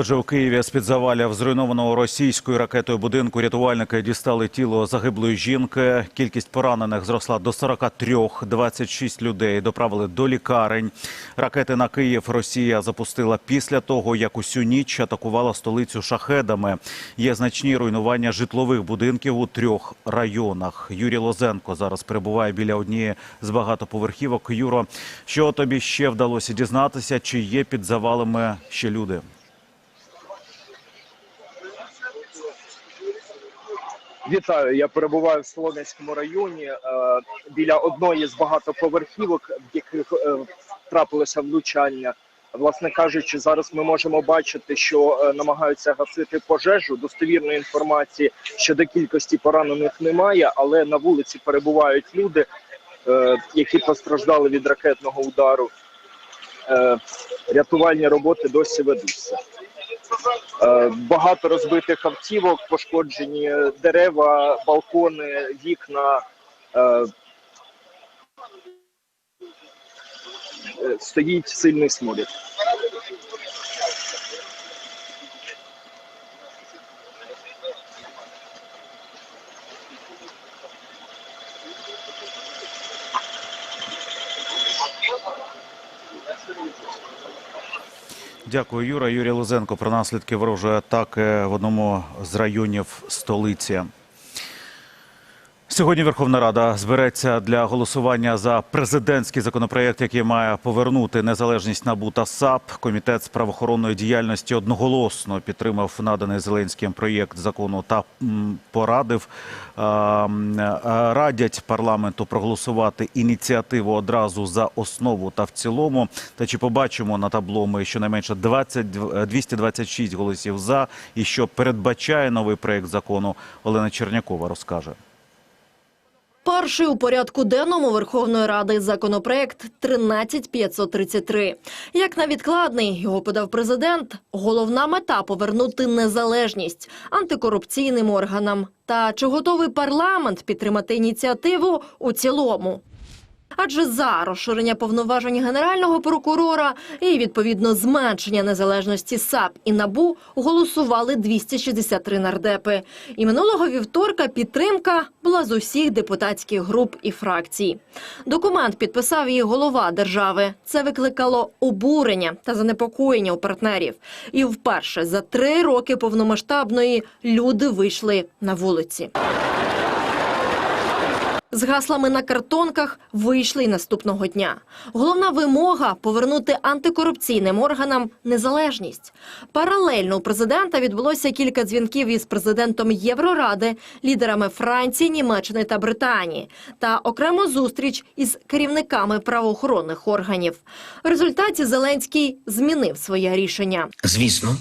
Отже, у Києві з-під завалів зруйнованого російською ракетою будинку рятувальники дістали тіло загиблої жінки. Кількість поранених зросла до 43, 26 людей доправили до лікарень. Ракети на Київ Росія запустила після того, як усю ніч атакувала столицю шахедами. Є значні руйнування житлових будинків у трьох районах. Юрій Лозенко зараз перебуває біля однієї з багатоповерхівок. Юро, що тобі ще вдалося дізнатися? Чи є під завалами ще люди? Вітаю, я перебуваю в Солом'янському районі е, біля одної з багатоповерхівок, в яких е, трапилося влучання. Власне кажучи, зараз ми можемо бачити, що е, намагаються гасити пожежу. Достовірної інформації щодо кількості поранених немає, але на вулиці перебувають люди, які постраждали від ракетного удару. Рятувальні роботи досі ведуться. Е, Багато розбитих автівок, пошкоджені дерева, балкони, вікна. Е, е, Стоїть сильний сморід. Дякую, Юра. Юрій Лозенко про наслідки ворожої атаки в одному з районів столиці. Сьогодні Верховна Рада збереться для голосування за президентський законопроект, який має повернути незалежність НАБУ та САП. Комітет з правоохоронної діяльності одноголосно підтримав наданий Зеленським проєкт закону та порадив радять парламенту проголосувати ініціативу одразу за основу та в цілому. Та чи побачимо на табло ми щонайменше 20, е, 226 голосів за і що передбачає новий проєкт закону, Олена Чернякова розкаже. Перший у порядку денному Верховної Ради законопроект 13533. Як на відкладний його подав президент, головна мета повернути незалежність антикорупційним органам. Та чи готовий парламент підтримати ініціативу у цілому? Адже за розширення повноважень генерального прокурора і відповідно зменшення незалежності САП і НАБУ голосували 263 нардепи. І минулого вівторка підтримка була з усіх депутатських груп і фракцій. Документ підписав її голова держави. Це викликало обурення та занепокоєння у партнерів. І вперше за три роки повномасштабної люди вийшли на вулиці. З гаслами на картонках вийшли й наступного дня. Головна вимога повернути антикорупційним органам незалежність. Паралельно у президента відбулося кілька дзвінків із президентом Євроради, лідерами Франції, Німеччини та Британії, та окремо зустріч із керівниками правоохоронних органів. В результаті Зеленський змінив своє рішення. Звісно,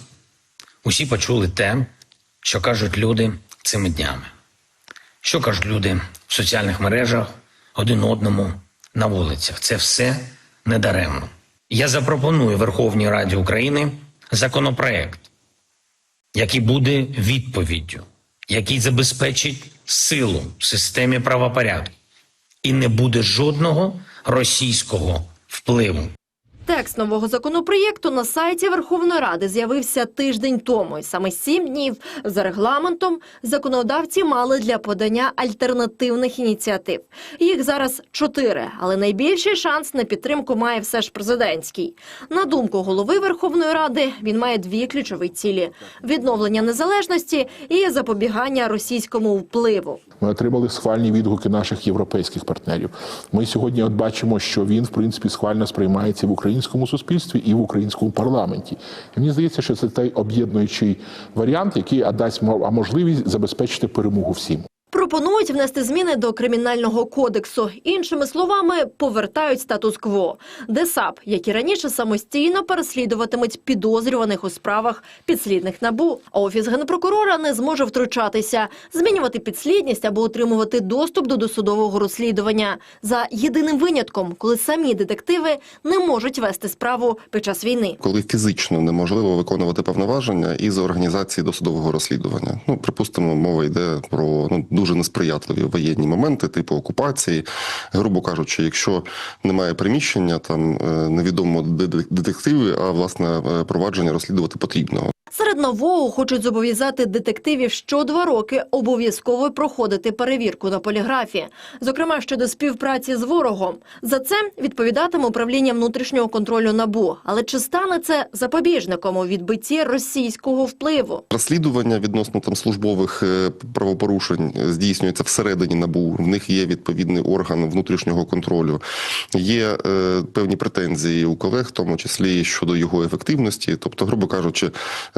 усі почули те, що кажуть люди цими днями. Що кажуть люди в соціальних мережах один одному на вулицях. Це все недаремно. Я запропоную Верховній Раді України законопроект, який буде відповіддю, який забезпечить силу в системі правопорядку і не буде жодного російського впливу. Текст нового законопроєкту на сайті Верховної Ради з'явився тиждень тому. І саме сім днів за регламентом законодавці мали для подання альтернативних ініціатив. Їх зараз чотири, але найбільший шанс на підтримку має все ж президентський. На думку голови Верховної Ради, він має дві ключові цілі: відновлення незалежності і запобігання російському впливу. Ми отримали схвальні відгуки наших європейських партнерів. Ми сьогодні от бачимо, що він в принципі схвально сприймається в українському суспільстві і в українському парламенті. І мені здається, що це той об'єднуючий варіант, який дасть можливість забезпечити перемогу всім. Пропонують внести зміни до кримінального кодексу. Іншими словами, повертають статус-кво, де САП, як і раніше, самостійно переслідуватимуть підозрюваних у справах підслідних набу. А офіс генпрокурора не зможе втручатися, змінювати підслідність або отримувати доступ до досудового розслідування за єдиним винятком, коли самі детективи не можуть вести справу під час війни. коли фізично неможливо виконувати повноваження із організації досудового розслідування. Ну, припустимо, мова йде про ну дуже несприятливі воєнні моменти, типу окупації. Грубо кажучи, якщо немає приміщення, там е, невідомо де де- детективи, а власне е, провадження розслідувати потрібно. Серед нового хочуть зобов'язати детективів що два роки обов'язково проходити перевірку на поліграфі, зокрема щодо співпраці з ворогом. За це відповідатиме управління внутрішнього контролю набу. Але чи стане це запобіжником у відбитті російського впливу? Розслідування відносно там службових е, правопорушень здійснюється всередині НАБУ. В них є відповідний орган внутрішнього контролю. Є е, певні претензії у колег, в тому числі щодо його ефективності. Тобто, грубо кажучи,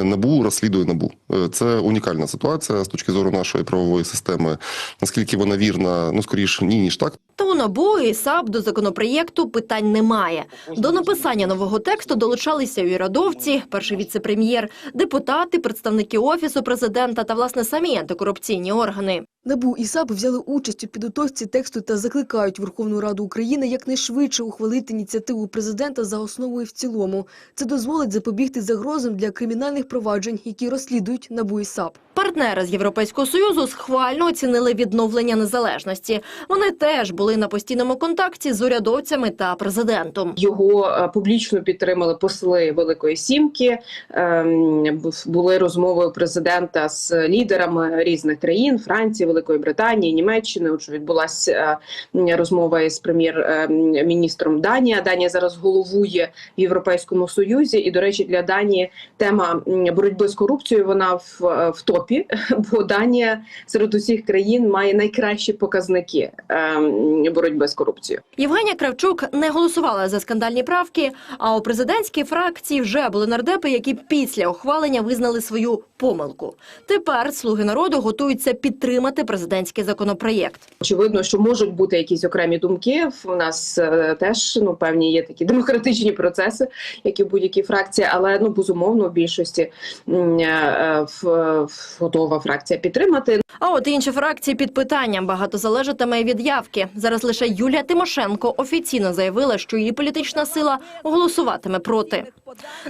НАБУ розслідує НАБУ. Е, Це унікальна ситуація з точки зору нашої правової системи. Наскільки вона вірна, ну скоріше ні, ніж так. То у НАБУ і САП до законопроєкту питань немає. До написання нового тексту долучалися і радовці, перший віце-прем'єр, депутати, представники офісу президента та власне самі антикорупційні органи. НАБУ і САП взяли участь у підготовці тексту та закликають Верховну Раду України якнайшвидше ухвалити ініціативу президента за основу і в цілому. Це дозволить запобігти загрозам для кримінальних проваджень, які розслідують НАБУ і САП. Партнери з Європейського союзу схвально оцінили відновлення незалежності. Вони теж були на постійному контакті з урядовцями та президентом. Його е, публічно підтримали посли Великої Сімки. ем, Були розмови президента з лідерами різних країн Франції, Великої Британії, Німеччини. Отже, відбулася е, розмова із прем'єр-міністром Данія. Данія зараз головує в Європейському Союзі. І, до речі, для Данії тема боротьби з корупцією вона в, е, в топі, бо Данія серед усіх країн має найкращі показники ем, боротьби з корупцією. Євгенія Кравчук не голосувала за скандальні правки, а у президентській фракції вже були нардепи, які після ухвалення визнали свою помилку. Тепер слуги народу готуються підтримати президентський законопроєкт. Очевидно, що можуть бути якісь окремі думки. У нас е, теж ну певні є такі демократичні процеси, як і в будь-якій фракції, але ну безумовно в більшості е, в- готова фракція підтримати. А от інші фракції під питанням багато залежатиме від явки. Зараз лише Юлія Тимошенко офіційно заявила, що її політична сила голосуватиме проти.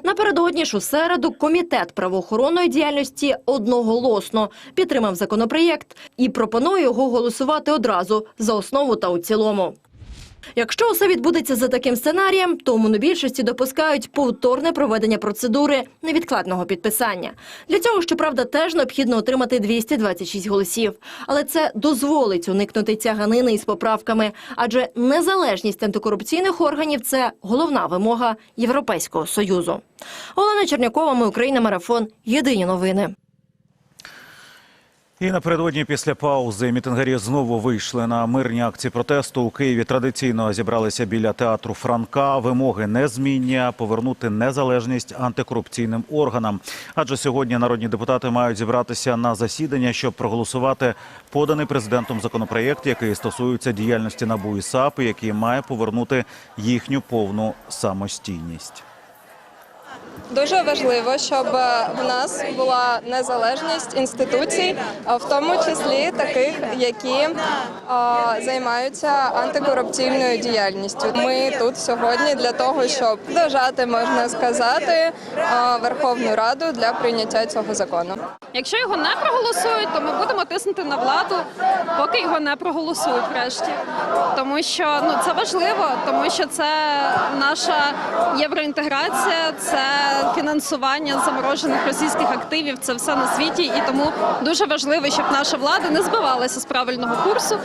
Напередодні ж у середу комітет правоохоронної діяльності одноголосно підтримав законопроєкт і пропонує його голосувати одразу за основу та у цілому. Якщо усе відбудеться за таким сценарієм, то монобільшості допускають повторне проведення процедури невідкладного підписання. Для цього, щоправда, теж необхідно отримати 226 голосів. Але це дозволить уникнути тяганини із поправками, адже незалежність антикорупційних органів це головна вимога Європейського союзу. Олена Чернякова, ми Україна, марафон. Єдині новини. І напередодні після паузи мітингарі знову вийшли на мирні акції протесту. У Києві традиційно зібралися біля театру Франка. Вимоги незмінні – повернути незалежність антикорупційним органам. Адже сьогодні народні депутати мають зібратися на засідання, щоб проголосувати поданий президентом законопроєкт, який стосується діяльності НАБУ і САП, який має повернути їхню повну самостійність. Дуже важливо, щоб в нас була незалежність інституцій, в тому числі таких, які займаються антикорупційною діяльністю. Ми тут сьогодні для того, щоб дожати, можна сказати, Верховну Раду для прийняття цього закону. Якщо його не проголосують, то ми будемо тиснути на владу, поки його не проголосують врешті. Тому що ну це важливо, тому що це наша євроінтеграція, це фінансування заморожених російських активів. Це все на світі, і тому дуже важливо, щоб наша влада не збивалася з правильного курсу.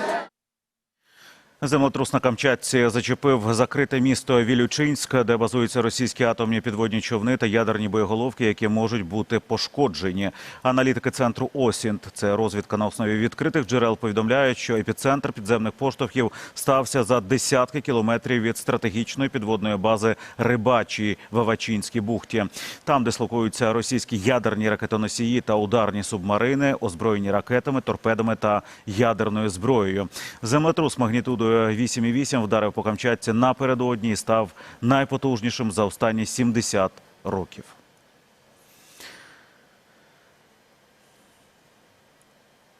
Землетрус на Камчатці зачепив закрите місто Вілючинськ, де базуються російські атомні підводні човни та ядерні боєголовки, які можуть бути пошкоджені. Аналітики центру Осінт, це розвідка на основі відкритих джерел, повідомляють, що епіцентр підземних поштовхів стався за десятки кілометрів від стратегічної підводної бази Рибачі в Авачинській бухті. Там дислокуються російські ядерні ракетоносії та ударні субмарини, озброєні ракетами, торпедами та ядерною зброєю. Землетрус магнітудою 8,8 вдарив по Камчатці напередодні і став найпотужнішим за останні 70 років.